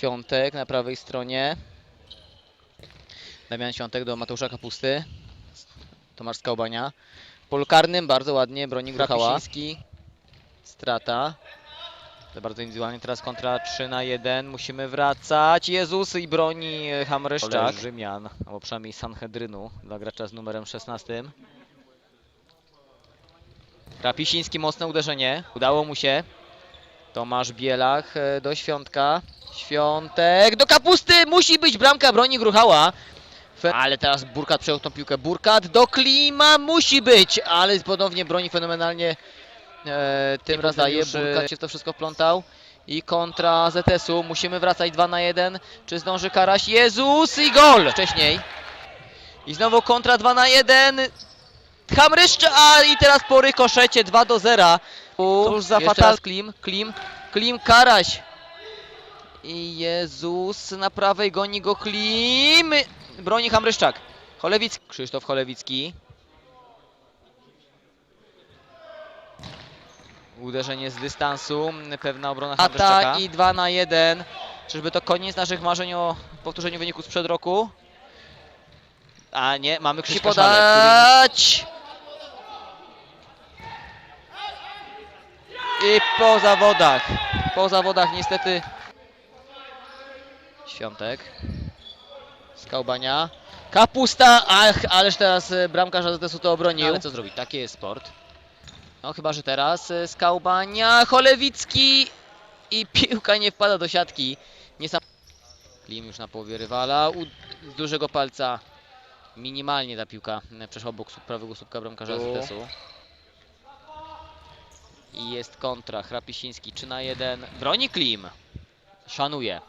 Świątek na prawej stronie. Damian Świątek do Mateusza Kapusty. Tomasz Skałbania. W polu karnym bardzo ładnie broni. Krapisiński. Strata. To bardzo indywidualnie teraz kontra 3 na 1. Musimy wracać. Jezus i broni e, Hamryszczak. Rzymian, albo przynajmniej Sanhedrynu dla gracza z numerem 16. Rapisiński mocne uderzenie. Udało mu się. Tomasz Bielach e, do Świątka. Świątek do kapusty! Musi być bramka broni Gruchała. Ale teraz Burkat przejął tą piłkę. Burkat do Klima musi być, ale ponownie broni fenomenalnie. E, tym razem podaje, już Burkat się w to wszystko wplątał. I kontra ZS-u. Musimy wracać 2 na 1. Czy zdąży Karaś? Jezus i gol! Wcześniej. I znowu kontra 2 na 1. Hamryszcza a i teraz po rykoszecie 2 do 0. To już za fatal- Klim, Klim, Klim Karaś. I Jezus na prawej goni go Klim. Broni Hamryszczak. Cholewicki. Krzysztof Cholewicki. Uderzenie z dystansu. Pewna obrona Hamryszczaka. Atak i 2 na 1. Czyżby to koniec naszych marzeń o powtórzeniu wyniku sprzed roku? A nie, mamy Szale, który I po zawodach. Po zawodach niestety. Świątek. Skałbania. Kapusta! Ach, ależ teraz e, bramkarz AZS-u to obronił. Ale co zrobić? Taki jest sport. No chyba, że teraz e, Skałbania. Cholewicki! I piłka nie wpada do siatki. Nie sam... Klim już na połowie rywala. U... Z dużego palca. Minimalnie ta piłka e, przeszła obok słup- prawego słupka bramkarza. AZS-u. I jest kontra. Hrapisiński 3 na 1. Broni Klim. Szanuje.